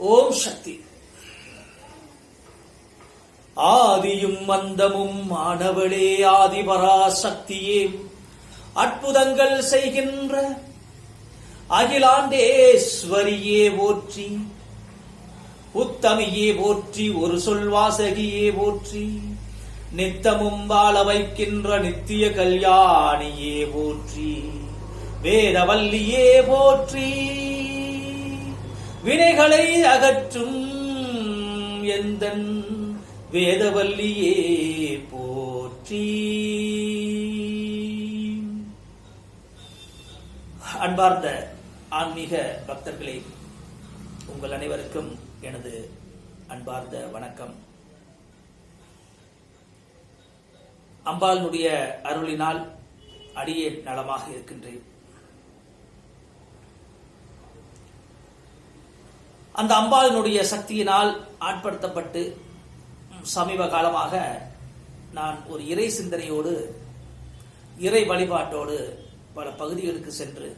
ஓம் சக்தி. ஆதியும் மந்தமும் ஆனவளே ஆதிபராசக்தியே. அற்புதங்கள் செய்கின்ற அகிலாண்டேஸ்வரியே போற்றி உத்தமியே போற்றி ஒரு சொல்வாசகியே போற்றி நித்தமும் வாழ வைக்கின்ற நித்திய கல்யாணியே போற்றி வேதவல்லியே போற்றி. வினைகளை அகற்றும் எந்த வேதவல்லியே போற்றி. அன்பார்ந்த ஆன்மீக பக்தர்களே உங்கள் அனைவருக்கும் எனது அன்பார்ந்த வணக்கம். அம்பாளினுடைய அருளினால் அடியே நலமாக இருக்கின்றேன். அந்த அம்பாளினுடைய சக்தியினால் ஆட்படுத்தப்பட்டு சமீப காலமாக நான் ஒரு இறை சிந்தனையோடு இறை வழிபாட்டோடு பல பகுதிகளுக்கு சென்று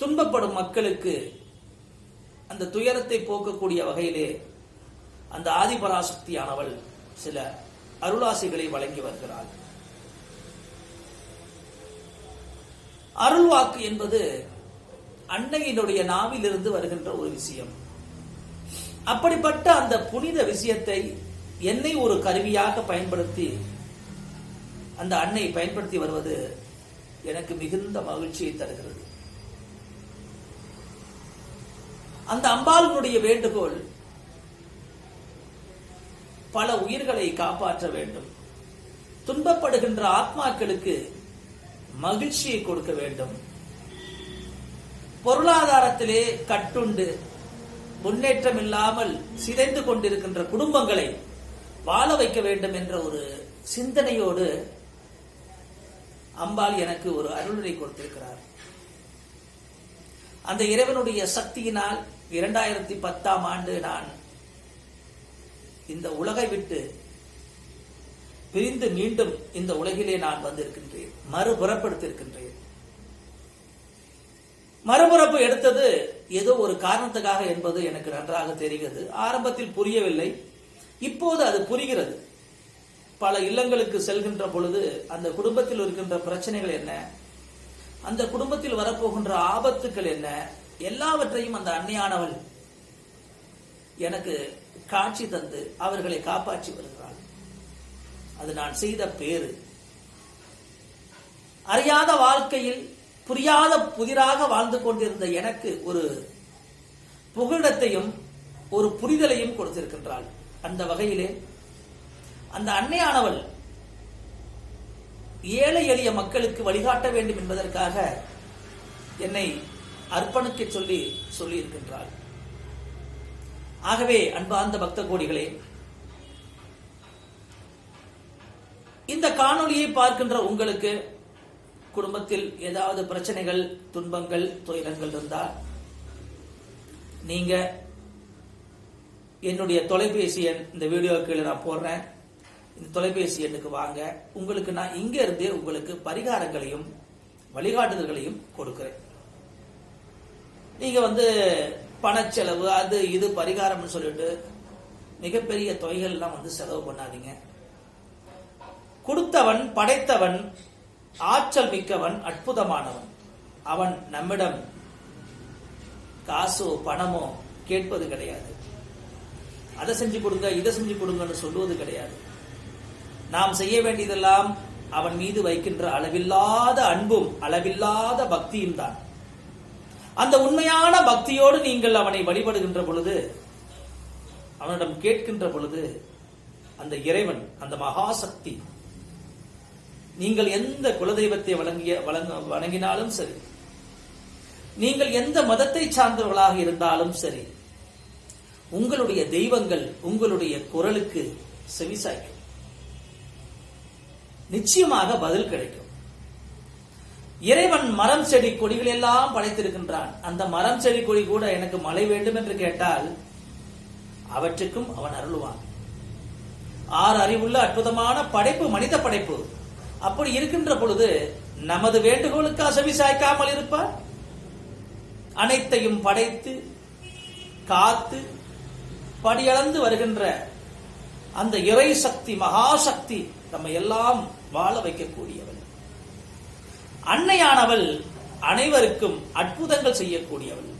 துன்பப்படும் மக்களுக்கு அந்த துயரத்தை போக்கக்கூடிய வகையிலே அந்த ஆதிபராசக்தியானவள் சில அருளாசிகளை வழங்கி வருகிறாள். அருள்வாக்கு என்பது அன்னையினுடைய நாவிலிருந்து வருகின்ற ஒரு விஷயம். அப்படிப்பட்ட அந்த புனித விஷயத்தை என்னை ஒரு கருவியாக பயன்படுத்தி அந்த அன்னை பயன்படுத்தி வருவது எனக்கு மிகுந்த மகிழ்ச்சியை தருகிறது. அந்த அம்பாளுடைய வேண்டுகோள் பல உயிர்களை காப்பாற்ற வேண்டும். துன்பப்படுகின்ற ஆத்மாக்களுக்கு மகிழ்ச்சியை கொடுக்க வேண்டும். பொருளாதாரத்திலே கட்டுண்டு முன்னேற்றம் இல்லாமல் சிதைந்து கொண்டிருக்கின்ற குடும்பங்களை வாழ வைக்க வேண்டும் என்ற ஒரு சிந்தனையோடு அம்பாள் எனக்கு ஒரு அருளுரை கொடுத்திருக்கிறார். அந்த இறைவனுடைய சக்தியினால் இரண்டாயிரத்தி பத்தாம் ஆண்டு நான் இந்த உலகை விட்டு பிரிந்து மீண்டும் இந்த உலகிலே நான் வந்திருக்கின்றேன் மறுபுறப்படுத்திருக்கின்றேன். மறுபரப்பு எடுத்தது ஏதோ ஒரு காரணத்துக்காக என்பது எனக்கு நன்றாக தெரிகிறது. ஆரம்பத்தில் புரியவில்லை. இப்போது அது புரிகிறது. பல இல்லங்களுக்கு செல்கின்ற பொழுது அந்த குடும்பத்தில் இருக்கின்ற பிரச்சனைகள் என்ன? அந்த குடும்பத்தில் வரப்போகின்ற ஆபத்துக்கள் என்ன? எல்லாவற்றையும் அந்த அன்னையானவள் எனக்கு காட்சி தந்து அவர்களை காப்பாற்றி வருகிறாள். அது நான் செய்த பேரு அறியாத வாழ்க்கையில் புரியாத புதிராக வாழ்ந்து கொண்டிருந்த எனக்கு ஒரு புகலிடத்தையும் ஒரு புரிதலையும் கொடுத்திருக்கின்றாள். அந்த வகையிலே அந்த அன்னையானவள் ஏழை எளிய மக்களுக்கு வழிகாட்ட வேண்டும் என்பதற்காக என்னை அர்ப்பணிக்க சொல்லி சொல்லியிருக்கின்றாள். ஆகவே அன்பார்ந்த பக்த கோடிகளே இந்த காணொளியை பார்க்கின்ற உங்களுக்கு குடும்பத்தில் ஏதாவது பிரச்சனைகள் துன்பங்கள் துயரங்கள் இருந்தால் நீங்க என்னுடைய தொலைபேசி எண் இந்த வீடியோ கீழே நான் போடுறேன். இந்த தொலைபேசி எண்ணுக்கு வாங்க. உங்களுக்கு நான் இங்க இருந்தே உங்களுக்கு பரிகாரங்களையும் வழிகாட்டுதல்களையும் கொடுக்கிறேன். நீங்க வந்து பணச்செலவு அது இது பரிகாரம்னு சொல்லிட்டு மிகப்பெரிய தொகைகள்லாம் வந்து செலவு பண்ணாதீங்க. கொடுத்தவன் படைத்தவன் ஆற்றல் மிக்கவன் அற்புதமானவன். அவன் நம்மிடம் காசோ பணமோ கேட்பது கிடையாது. அதை செஞ்சு கொடுங்க இதை செஞ்சு கொடுங்கன்னு சொல்லுவது கிடையாது. நாம் செய்ய வேண்டியதெல்லாம் அவன் மீது வைக்கின்ற அளவில்லாத அன்பும் அளவில்லாத பக்தியும் தான். அந்த உண்மையான பக்தியோடு நீங்கள் அவனை வழிபடுகின்ற பொழுது அவனிடம் கேட்கின்ற பொழுது அந்த இறைவன் அந்த மகாசக்தி நீங்கள் எந்த குலதெய்வத்தை வழங்கிய வழங்க வணங்கினாலும் சரி. நீங்கள் எந்த மதத்தை சார்ந்தவர்களாக இருந்தாலும் சரி உங்களுடைய தெய்வங்கள் உங்களுடைய குரலுக்கு செவிசாய்க்கும் நிச்சயமாக பதில் கிடைக்கும். இறைவன் மரம் செடி கொடிகள் எல்லாம் படைத்திருக்கின்றான். அந்த மரம் செடி கொடி கூட எனக்கு மழை வேண்டும் என்று கேட்டால் அவற்றுக்கும் அவன் அருளுவான். ஆறு அறிவுள்ள அற்புதமான படைப்பு மனித படைப்பு. அப்படி இருக்கின்ற பொழுது நமது வேண்டுகோளுக்கு அசவி சாய்க்காமல் இருப்பார். அனைத்தையும் படைத்து காத்து படியளந்து வருகின்ற அந்த இறை சக்தி மகாசக்தி நம்ம எல்லாம் வாழ வைக்கக்கூடியவள் அன்னையானவள் அனைவருக்கும் அற்புதங்கள் செய்யக்கூடியவள்.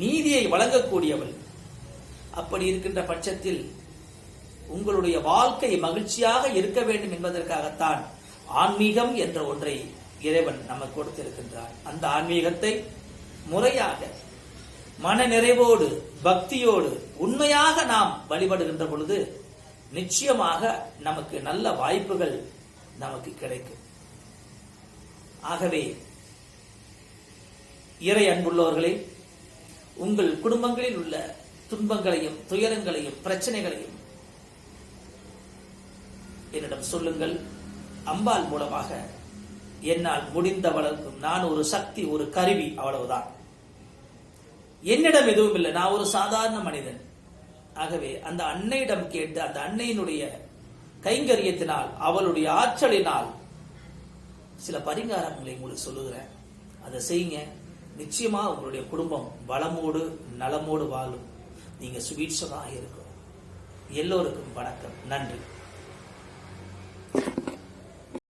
நீதியை வழங்கக்கூடியவள். அப்படி இருக்கின்ற பட்சத்தில் உங்களுடைய வாழ்க்கை மகிழ்ச்சியாக இருக்க வேண்டும் என்பதற்காகத்தான் ஆன்மீகம் என்ற ஒன்றை இறைவன் நமக்கு கொடுத்திருக்கின்றார் அந்த ஆன்மீகத்தை முறையாக மன நிறைவோடு பக்தியோடு உண்மையாக நாம் வழிபடுகின்ற பொழுது நிச்சயமாக நமக்கு நல்ல வாய்ப்புகள் நமக்கு கிடைக்கும். ஆகவே இறை அன்புள்ளவர்களே உங்கள் குடும்பங்களில் உள்ள துன்பங்களையும் துயரங்களையும் பிரச்சனைகளையும் என்னிடம் சொல்லுங்கள். அம்பாள் மூலமாக என்னால் முடிந்தவளவுக்கும் நான் ஒரு சக்தி ஒரு கருவி அவ்வளவுதான். என்னிடம் எதுவும் இல்லை. நான் ஒரு சாதாரண மனிதன். ஆகவே அந்த அன்னையிடம் கேட்டு அந்த அன்னையினுடைய கைங்கரியத்தினால் அவளுடைய ஆற்றலினால் சில பரிகாரங்களை உங்களுக்கு சொல்லுகிறேன். அதை செய்யுங்க. நிச்சயமா உங்களுடைய குடும்பம் வளமோடு நலமோடு வாழும். நீங்க சுபீட்சமாக இருக்கும் எல்லோருக்கும் வணக்கம். நன்றி.